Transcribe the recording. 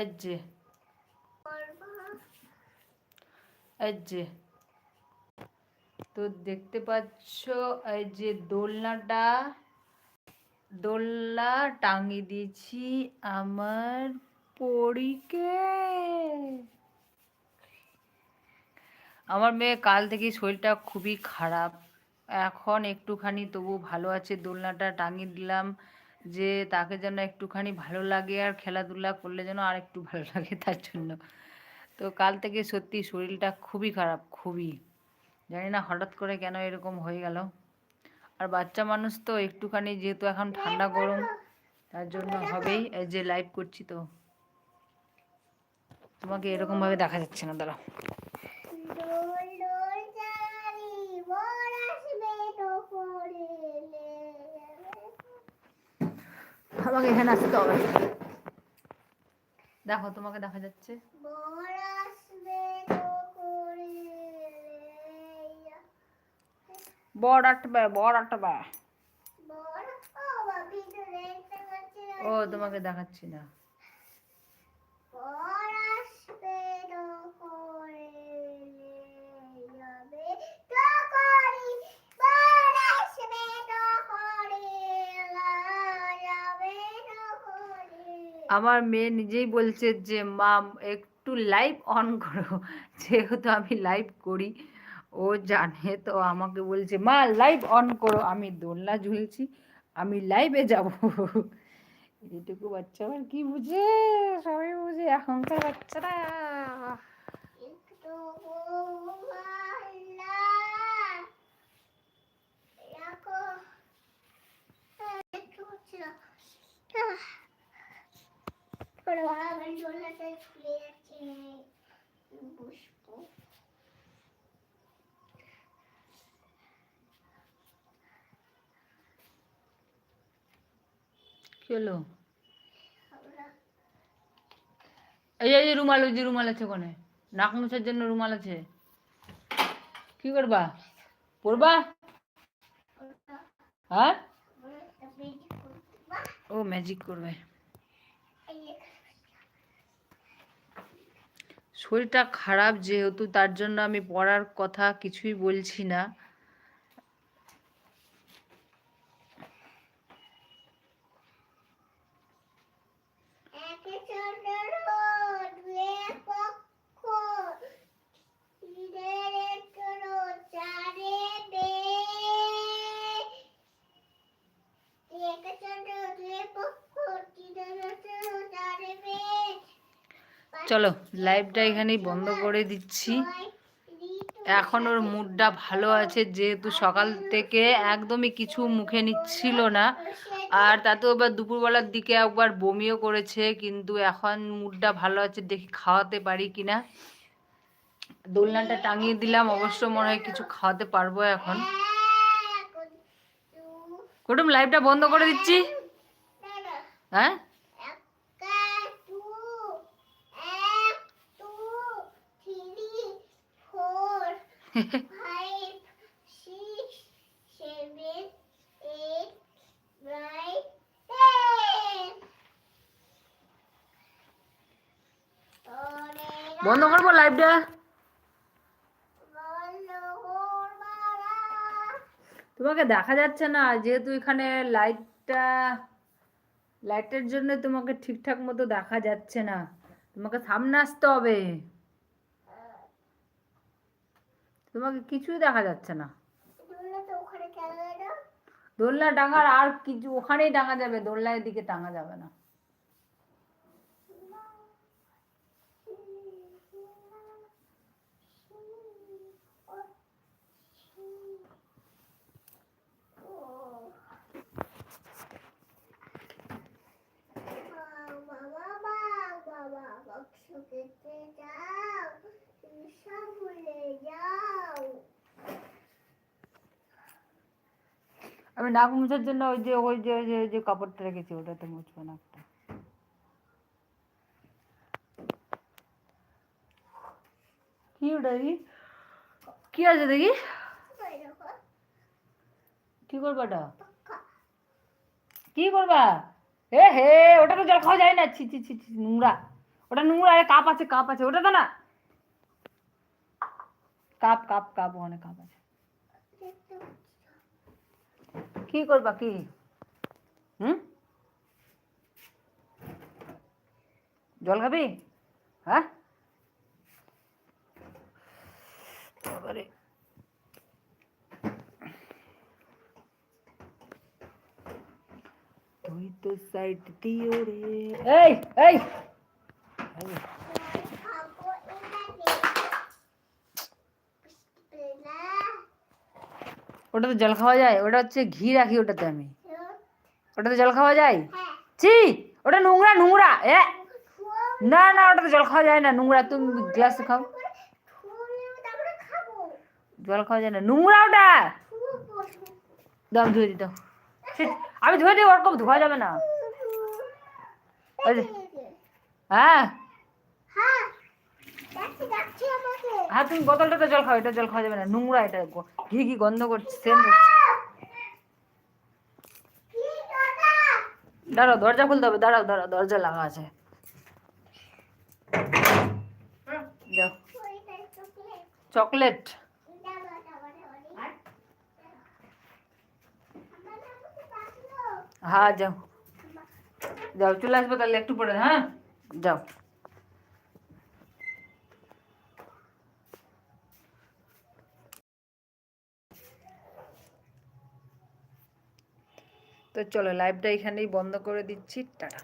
এই যে এই যে তো দেখতে পাচ্ছ এই যে দোলনাটা, দোলনা টাঙিয়ে দিয়েছি আমার পরীকে। আমার মেয়ে কাল থেকে শরীরটা খুবই খারাপ। এখন একটুখানি তবু ভালো আছে, দোলনাটা টাঙিয়ে দিলাম। যে তাকে যেন একটুখানি ভালো লাগে আর খেলাধুলা করলে যেন আর একটু ভালো লাগে তার জন্য। তো কাল থেকে সত্যি শরীরটা খুবই খারাপ, খুবই। জানি না হঠাৎ করে কেন এরকম হয়ে গেল। আর বাচ্চা মানুষ তো একটুখানি যেহেতু এখন ঠান্ডা গরম, তার জন্য হবেই। যে লাইভ করছি তো। তোমাকে এরকমভাবে দেখা যাচ্ছে না, দাঁড়াও। আমাকে এখানে আসতে হবে। দেখো তোমাকে দেখা যাচ্ছে। বড় আটবে বড় আটবে। ও তোমাকে দেখাচ্ছি না। আমার মেয়ে নিজেই বলছে যে, মা, একটু লাইভ অন করো। যেহেতু আমি লাইভ করি, ও জানে। তো আমাকে বলছে, মা লাইভ অন করো। আমি দোলনা ঝুলছি, আমি লাইভে যাব। এইটুকু বাচ্চা আবার কি বুঝে? সবাই বুঝে, এখনকার বাচ্চারা। বসবো কি হলো এই যে- এই যে রুমাল ওই যে রুমাল আছে ওখানে। নাক মুছার জন্য রুমাল আছে। কি করবা? পড়বা হ্যাঁ? ও ম্যাজিক করবে। শরীরটা খারাপ যেহেতু তার জন্য আমি পড়ার কথা কিছুই বলছি না। চলো লাইভটা এখানেই বন্ধ করে দিচ্ছি। এখন ওর মুডটা ভালো আছে, যেহেতু সকাল থেকে একদমই কিছু মুখে নিচ্ছিল না। আর তাতেও এবার দুপুরবেলার দিকে একবার বমিও করেছে, কিন্তু এখন মুডটা ভালো আছে, দেখি খাওয়াতে পারি কিনা। দোলনাটা টাঙিয়ে দিলাম, অবশ্য মনে হয় কিছু খাওয়াতে পারব এখন। কুটুম লাইভটা বন্ধ করে দিচ্ছি। হ্যাঁ? বন্ধ করব লাইভটা তোমাকে দেখা যাচ্ছে না, যেহেতু এখানে লাইটটা লাইটের জন্য তোমাকে ঠিকঠাক মতো দেখা যাচ্ছে না। তোমাকে সামনে আসতে হবে। তোমাকে কিছুই দেখা যাচ্ছে না। দোলনা টাঙার আর কিছু ওখানেই টাঙা যাবে দোলনার দিকে টাঙা যাবে না। আমি নাক মুছার জন্য ওই যে ওই যে ওই যে ওই যে কাপড়টা রেখেছি, ওটাতে মুছবো নাকটা। কি ওটা দেখি? কি আছে দেখি? কি করবা ওটা? কি করবা? হে হে, ওটা তো জল খাওয়া যায় না। ছি ছি ছি ছি, নোংরা। ওটা নোংরা, আরে কাপ আছে কাপ আছে। ওটা তো না। কাপ কাপ কাপ ওখানে কাপ আছে। কি করবা কি? হুম? জল খাবি? হ্যাঁ? তুই তো সাইড দিও রে। এই। এই এই, খাব এটা ওটাতে জল খাওয়া যায়? ওটা হচ্ছে ঘি রাখি ওটাতে আমি। ওটাতে জল খাওয়া যায়? হ্যাঁ। ছি! ওটা নোংরা নোংরা এ! না না ওটাতে জল খাওয়া যায় না নোংরা তুমি গ্লাসে খাও। জল খাওয়া যায় না নোংরা ওটা! দাম ধুয়ে দিত আমি ধুয়ে দিই ওরকম ধোয়া যাবে না। ওই হ্যাঁ। হ্যাঁ তুমি বোতলটাতে জল খাও এটা জল খাওয়া যাবে না। নোংরা এটা ঘি ঘি গন্ধ করছে দাঁড়াও দরজা খুলতে হবে দাঁড়াও দাঁড়াও দরজা লাগা আছে। যাও। চকলেট। হ্যাঁ যাও। যাও চলে আসবে তাহলে একটু পরে হ্যাঁ? যাও। তো চলো লাইভটা এখানেই বন্ধ করে দিচ্ছি টাটা।